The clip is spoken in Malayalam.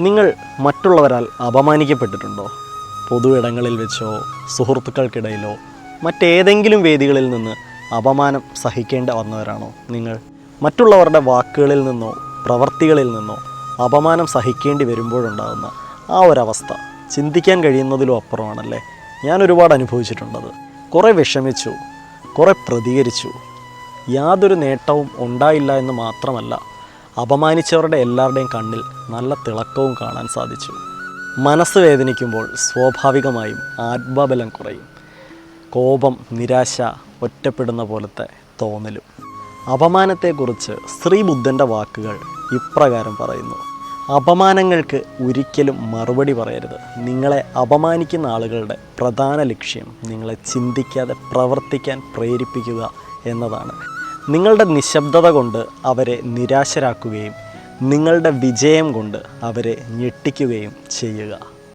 നിങ്ങൾ മറ്റുള്ളവരാൽ അപമാനിക്കപ്പെട്ടിട്ടുണ്ടോ? പൊതു ഇടങ്ങളിൽ വെച്ചോ സുഹൃത്തുക്കൾക്കിടയിലോ മറ്റേതെങ്കിലും വേദികളിൽ നിന്ന് അപമാനം സഹിക്കേണ്ട വന്നവരാണോ നിങ്ങൾ? മറ്റുള്ളവരുടെ വാക്കുകളിൽ നിന്നോ പ്രവർത്തികളിൽ നിന്നോ അപമാനം സഹിക്കേണ്ടി വരുമ്പോഴുണ്ടാകുന്ന ആ ഒരവസ്ഥ ചിന്തിക്കാൻ കഴിയുന്നതിലും അപ്പുറമാണല്ലേ ഞാൻ ഒരുപാട് അനുഭവിച്ചിട്ടുണ്ടത് കുറേ വിഷമിച്ചു കുറേ പ്രതികരിച്ചു. യാതൊരു നേട്ടവും ഉണ്ടായില്ല എന്ന് മാത്രമല്ല അപമാനിച്ചവരുടെ എല്ലാവരുടെയും കണ്ണിൽ നല്ല തിളക്കവും കാണാൻ സാധിച്ചു. മനസ്സ് വേദനിക്കുമ്പോൾ സ്വാഭാവികമായും ആത്മബലം കുറയും. കോപം നിരാശ ഒറ്റപ്പെടുന്ന പോലത്തെ തോന്നലും. അപമാനത്തെക്കുറിച്ച് ശ്രീബുദ്ധന്റെ വാക്കുകൾ ഇപ്രകാരം പറയുന്നു. അപമാനങ്ങൾക്ക് ഒരിക്കലും മറുപടി പറയരുത്. നിങ്ങളെ അപമാനിക്കുന്ന ആളുകളുടെ പ്രധാന ലക്ഷ്യം നിങ്ങളെ ചിന്തിക്കാതെ പ്രവർത്തിക്കാൻ പ്രേരിപ്പിക്കുക എന്നതാണ്. നിങ്ങളുടെ നിശബ്ദത കൊണ്ട് അവരെ നിരാശരാക്കുകയും നിങ്ങളുടെ വിജയം കൊണ്ട് അവരെ ഞെട്ടിക്കുകയും ചെയ്യുക.